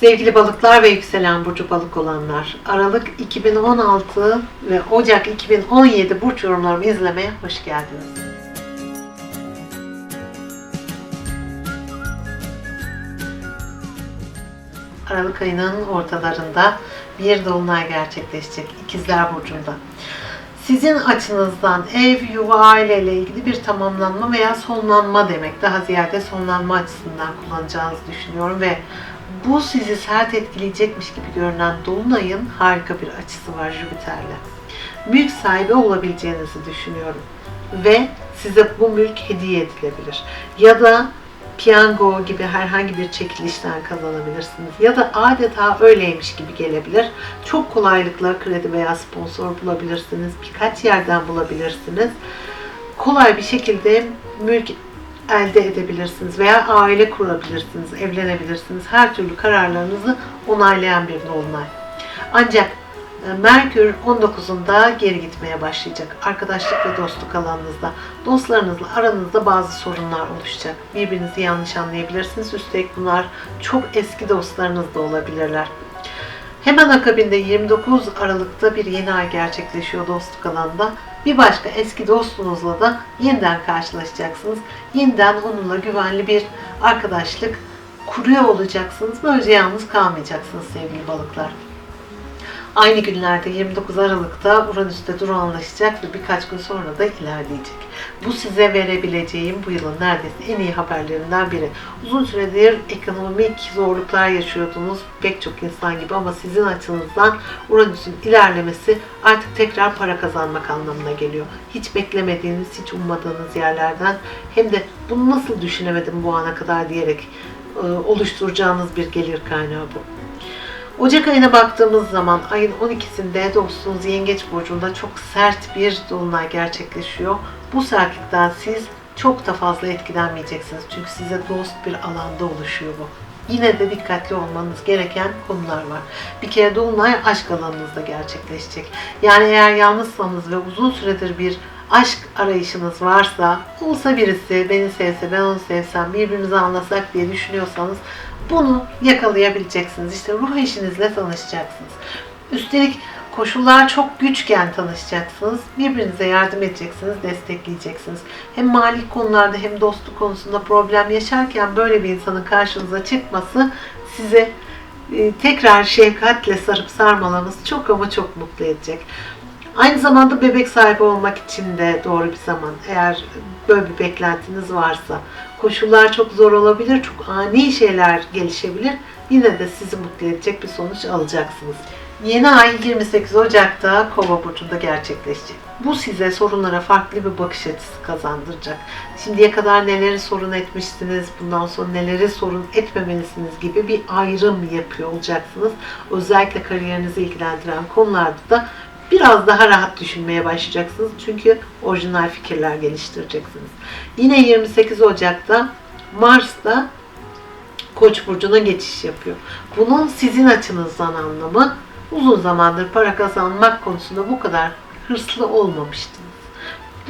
Sevgili balıklar ve yükselen burcu balık olanlar, Aralık 2016 ve Ocak 2017 burç yorumlarımı izlemeye hoş geldiniz. Aralık ayının ortalarında bir dolunay gerçekleşecek İkizler Burcu'nda. Sizin açınızdan ev, yuva, aile ile ilgili bir tamamlanma veya sonlanma demek. Daha ziyade sonlanma açısından kullanacağınızı düşünüyorum ve bu sizi sert etkileyecekmiş gibi görünen Dolunay'ın harika bir açısı var Jüpiter'le. Mülk sahibi olabileceğinizi düşünüyorum. Ve size bu mülk hediye edilebilir. Ya da piyango gibi herhangi bir çekilişten kazanabilirsiniz. Ya da adeta öyleymiş gibi gelebilir. Çok kolaylıkla kredi veya sponsor bulabilirsiniz. Birkaç yerden bulabilirsiniz. Kolay bir şekilde mülk elde edebilirsiniz veya aile kurabilirsiniz, evlenebilirsiniz. Her türlü kararlarınızı onaylayan bir dolunay. Ancak e, Merkür 19'unda geri gitmeye başlayacak. Arkadaşlık ve dostluk alanınızda. Dostlarınızla aranızda bazı sorunlar oluşacak. Birbirinizi yanlış anlayabilirsiniz. Üstelik bunlar çok eski dostlarınız da olabilirler. Hemen akabinde 29 Aralık'ta bir yeni ay gerçekleşiyor dostluk alanında. Bir başka eski dostunuzla da yeniden karşılaşacaksınız. Yeniden onunla güvenli bir arkadaşlık kuruyor olacaksınız. Böylece yalnız kalmayacaksınız sevgili balıklar. Aynı günlerde 29 Aralık'ta Uranüs'te durağanlaşacak ve birkaç gün sonra da ilerleyecek. Bu size verebileceğim bu yılın neredeyse en iyi haberlerinden biri. Uzun süredir ekonomik zorluklar yaşıyordunuz pek çok insan gibi ama sizin açınızdan Uranüs'ün ilerlemesi artık tekrar para kazanmak anlamına geliyor. Hiç beklemediğiniz, hiç ummadığınız yerlerden hem de bunu nasıl düşünemedim bu ana kadar diyerek e, oluşturacağınız bir gelir kaynağı bu. Ocak ayına baktığımız zaman ayın 12'sinde dostunuz Yengeç Burcu'nda çok sert bir dolunay gerçekleşiyor. Bu sertlikten siz çok da fazla etkilenmeyeceksiniz. Çünkü size dost bir alanda oluşuyor bu. Yine de dikkatli olmanız gereken konular var. Bir kere Dolunay aşk alanınızda gerçekleşecek. Yani eğer yalnızsanız ve uzun süredir bir aşk arayışınız varsa, olsa birisi beni sevse, ben onu sevsem, birbirimizi anlasak diye düşünüyorsanız bunu yakalayabileceksiniz. İşte ruh eşinizle tanışacaksınız. Üstelik koşullar çok güçken tanışacaksınız. Birbirinize yardım edeceksiniz, destekleyeceksiniz. Hem mali konularda hem dostluk konusunda problem yaşarken böyle bir insanın karşınıza çıkması size e, tekrar şefkatle sarıp sarmalaması çok ama çok mutlu edecek. Aynı zamanda bebek sahibi olmak için de doğru bir zaman. Eğer böyle bir beklentiniz varsa. Koşullar çok zor olabilir, çok ani şeyler gelişebilir. Yine de sizi mutlu edecek bir sonuç alacaksınız. Yeni ay 28 Ocak'ta Kova burcunda gerçekleşecek. Bu size sorunlara farklı bir bakış açısı kazandıracak. Şimdiye kadar neleri sorun etmişsiniz, bundan sonra neleri sorun etmemelisiniz gibi bir ayrım yapıyor olacaksınız. Özellikle kariyerinizi ilgilendiren konularda da biraz daha rahat düşünmeye başlayacaksınız. Çünkü orijinal fikirler geliştireceksiniz. Yine 28 Ocak'ta Mars'ta Koç burcuna geçiş yapıyor. Bunun sizin açınızdan anlamı uzun zamandır para kazanmak konusunda bu kadar hırslı olmamıştınız.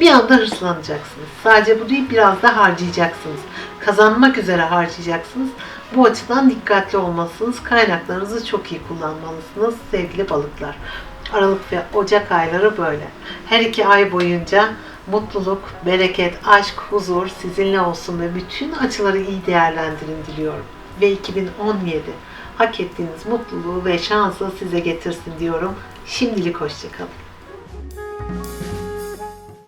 Bir anda hırslanacaksınız. Sadece bu değil biraz da harcayacaksınız. Kazanmak üzere harcayacaksınız. Bu açıdan dikkatli olmalısınız. Kaynaklarınızı çok iyi kullanmalısınız sevgili balıklar. Aralık ve Ocak ayları böyle. Her iki ay boyunca mutluluk, bereket, aşk, huzur sizinle olsun ve bütün açıları iyi değerlendirin diliyorum. Ve 2017 hak ettiğiniz mutluluğu ve şansı size getirsin diyorum. Şimdilik hoşçakalın.